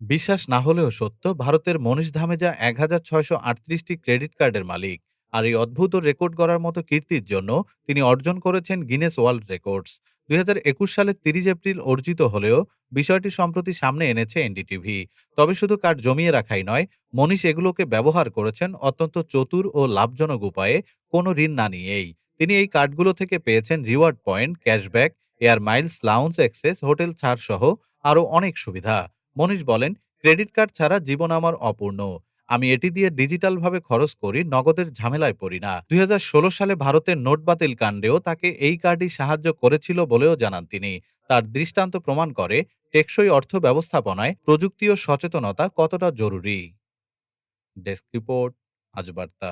বিশ্বাস না হলেও সত্য, ভারতের মনীষ ধামেজা এক হাজার ছয়শো আটত্রিশটি ক্রেডিট কার্ডের মালিক আর এই অদ্ভুত রেকর্ড গড়ার মতো কীর্তির জন্য তিনি অর্জন করেছেন গিনেস ওয়ার্ল্ড রেকর্ডস। দুই হাজার একুশ সালের তিরিশ এপ্রিল অর্জিত হলেও বিষয়টি সম্প্রতি সামনে এনেছে এনডিটিভি। তবে শুধু কার্ড জমিয়ে রাখাই নয়, মনীষ এগুলোকে ব্যবহার করেছেন অত্যন্ত চতুর ও লাভজনক উপায়ে, কোনো ঋণ না নিয়েই। তিনি এই কার্ডগুলো থেকে পেয়েছেন reward point, cashback, air miles lounge access hotel ছাড় সহ আরও অনেক সুবিধা। মনীষ বলেন, ক্রেডিট কার্ড ছাড়া জীবন আমার অপূর্ণ। আমি এটি দিয়ে ডিজিটালভাবে খরচ করি, নগদের ঝামেলায় পড়ি না। দুই হাজার ষোলো সালে ভারতের নোট বাতিল কাণ্ডেও তাকে এই কার্ডই সাহায্য করেছিল বলেও জানান তিনি। তার দৃষ্টান্ত প্রমাণ করে, টেকসই অর্থ ব্যবস্থাপনায় প্রযুক্তি ও সচেতনতা কতটা জরুরি। ডেস্ক রিপোর্ট, আজ বার্তা।